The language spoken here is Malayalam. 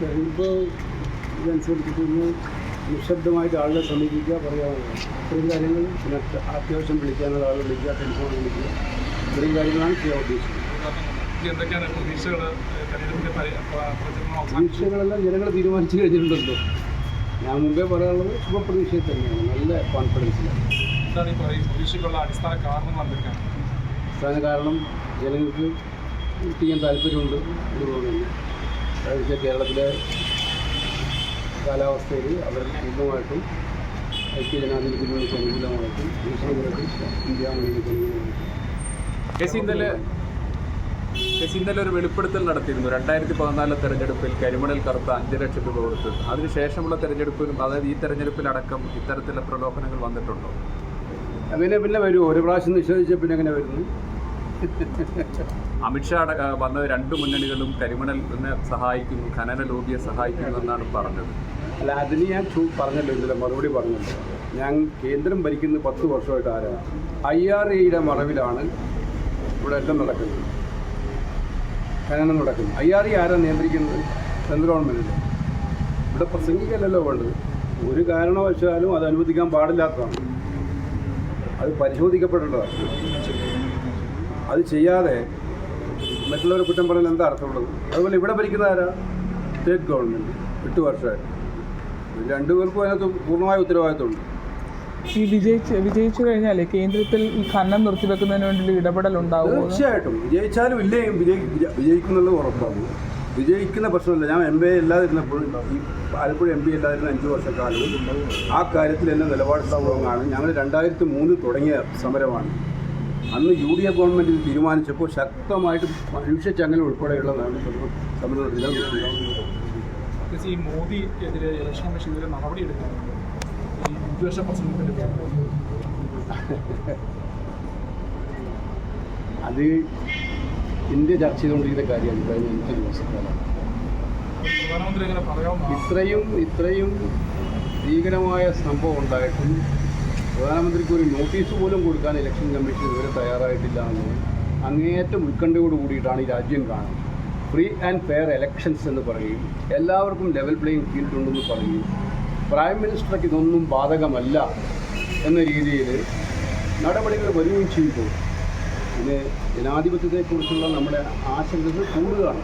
തെരഞ്ഞെടുപ്പ് ഇതനുസരിച്ചിട്ട് ഇന്ന് നിശബ്ദമായിട്ട് ആളുകളെ സമീപിക്കുക പറയാവുന്നതാണ് ഇത്രയും കാര്യങ്ങൾ പിന്നെ അത്യാവശ്യം വിളിക്കാനുള്ള ആൾ വിളിക്കുക ടെലിഫോൺ വിളിക്കുക ഇത്രയും കാര്യങ്ങളാണ് ചെയ്യാൻ ഉദ്ദേശിക്കുന്നത്. പ്രതീക്ഷകളെല്ലാം ജനങ്ങൾ തീരുമാനിച്ചു കഴിഞ്ഞിട്ടുണ്ടല്ലോ. ഞാൻ മുമ്പേ പറയാനുള്ളത് ശുഭപ്രതീക്ഷയിൽ തന്നെയാണ്. നല്ല കോൺഫിഡൻസിലാണ് ഈ അടിസ്ഥാന എന്തൊക്കെയാണ്? അടിസ്ഥാന കാരണം ജനങ്ങൾക്ക് ചെയ്യാൻ താല്പര്യമുണ്ട്. അതുപോലെ തന്നെ. അതായത് കേരളത്തിലെ കാലാവസ്ഥയിൽ അവർ പൂർണമായിട്ടും ഐക്യ ജനാധിപത്യങ്ങൾക്ക് അനുകൂലമായിട്ടും മുസ്ലിങ്ങൾക്ക് ഇന്ത്യ മുന്നണിക്ക് അനുകൂലമായിട്ടും സി ഇന്നലെ ഇന്നലെ ഒരു വെളിപ്പെടുത്തൽ നടത്തിയിരുന്നു. രണ്ടായിരത്തി പതിനാലിലെ തെരഞ്ഞെടുപ്പിൽ കരിമണൽ കറുത്ത അഞ്ച് ലക്ഷം രൂപ കൊടുത്ത്. അതിനുശേഷമുള്ള തെരഞ്ഞെടുപ്പിലും അതായത് ഈ തെരഞ്ഞെടുപ്പിലടക്കം ഇത്തരത്തിലുള്ള പ്രലോഭനങ്ങൾ വന്നിട്ടുണ്ടോ? അങ്ങനെ പിന്നെ വരും. ഒരു പ്രാവശ്യം നിഷേധിച്ച പിന്നെ അങ്ങനെ വരുന്നു? അമിത്ഷാ വന്ന രണ്ട് മുന്നണികളും കരിമണലിനെ സഹായിക്കുന്നു ഖനന ലോബിയെ സഹായിക്കുന്നു എന്നാണ് പറഞ്ഞത്. അല്ല അതിന് ഞാൻ പറഞ്ഞല്ലോ ഇന്നലെ മറുപടി പറഞ്ഞല്ലോ. ഞാൻ കേന്ദ്രം ഭരിക്കുന്ന പത്ത് വർഷമായിട്ട് ആരാണ് ഐ ആർ എയുടെ മറവിലാണ് ഇവിടെ എല്ലാം നടക്കുന്നത്. ഖനനം നടക്കുന്നത്. ഐ ആർ ഇ ആരാണ് നിയന്ത്രിക്കുന്നത്? സെൻട്രൽ ഗവൺമെന്റിൽ ഇവിടെ പ്രസംഗിക്കല്ലല്ലോ വേണ്ടത്. ഒരു കാരണവശാലും അത് അനുവദിക്കാൻ പാടില്ലാത്തതാണ്. അത് പരിശോധിക്കപ്പെടേണ്ടതാണ്. അത് ചെയ്യാതെ മറ്റുള്ളവരെ കുറ്റം പറഞ്ഞാൽ എന്താ അർത്ഥമുള്ളത്? അതുപോലെ ഇവിടെ ഭരിക്കുന്ന ആരാ? സ്റ്റേറ്റ് ഗവൺമെന്റ് എട്ട് വർഷമായിട്ട് രണ്ടുപേർക്കും അതിനകത്ത് പൂർണമായ ഉത്തരവാദിത്തമുണ്ട് ഈ വിജയിച്ച് വിജയിച്ചു കഴിഞ്ഞാൽ കേന്ദ്രത്തിൽ ഈ ഖനനം നിർത്തിവെക്കുന്നതിന് വേണ്ടി ഇടപെടൽ ഉണ്ടാവും തീർച്ചയായിട്ടും. വിജയിച്ചാലും ഇല്ലേ വിജയി വിജയിക്കുന്നുള്ളത് ഉറപ്പാണ്. വിജയിക്കുന്ന പ്രശ്നമല്ല. ഞാൻ എം പി എ ഇല്ലാതിരുന്നപ്പോൾ ഈ ആലപ്പുഴ എം പി ഇല്ലാതിരുന്ന അഞ്ച് വർഷക്കാലവും ആ കാര്യത്തിൽ എന്നെ നിലപാട് ഞങ്ങൾ രണ്ടായിരത്തി മൂന്നിൽ തുടങ്ങിയ സമരമാണ്. അന്ന് യു ഡി എഫ് ഗവൺമെന്റ് ഇത് തീരുമാനിച്ചപ്പോൾ ശക്തമായിട്ട് മനുഷ്യ ചങ്ങല ഉൾപ്പെടെയുള്ള സമരം സമരം നടത്തി. ഈ മോദിക്കെതിരെ ഇലക്ഷൻ കമ്മീഷൻ ഇതുവരെ നടപടി എടുക്കുന്നുണ്ട് ഈ വിദ്വേഷ അത് ഇന്ത്യ ചർച്ച ചെയ്തുകൊണ്ടിരിക്കുന്ന കാര്യമാണ് കഴിഞ്ഞ അഞ്ച് ദിവസക്കാലം പറയാവുന്ന ഇത്രയും ഇത്രയും ഭീകരമായ സംഭവം ഉണ്ടായിട്ടും പ്രധാനമന്ത്രിക്ക് ഒരു നോട്ടീസ് പോലും കൊടുക്കാൻ ഇലക്ഷൻ കമ്മീഷൻ ഇതുവരെ തയ്യാറായിട്ടില്ല എന്നത് അങ്ങേയറ്റം ഉത്കണ്ഠയോട് കൂടിയിട്ടാണ് ഈ രാജ്യം കാണുന്നത്. ഫ്രീ ആൻഡ് ഫെയർ എലക്ഷൻസ് എന്ന് പറയും. എല്ലാവർക്കും ലെവൽ പ്ലേയിങ് ഫീൽഡ് ഉണ്ടെന്ന് പറയും. പ്രൈം മിനിസ്റ്റർക്ക് ഇതൊന്നും ബാധകമല്ല എന്ന രീതിയിൽ നടപടികൾ വരികയും ചെയ്തു പിന്നെ ജനാധിപത്യത്തെക്കുറിച്ചുള്ള നമ്മുടെ ആശങ്കകൾ കൂടുകയാണ്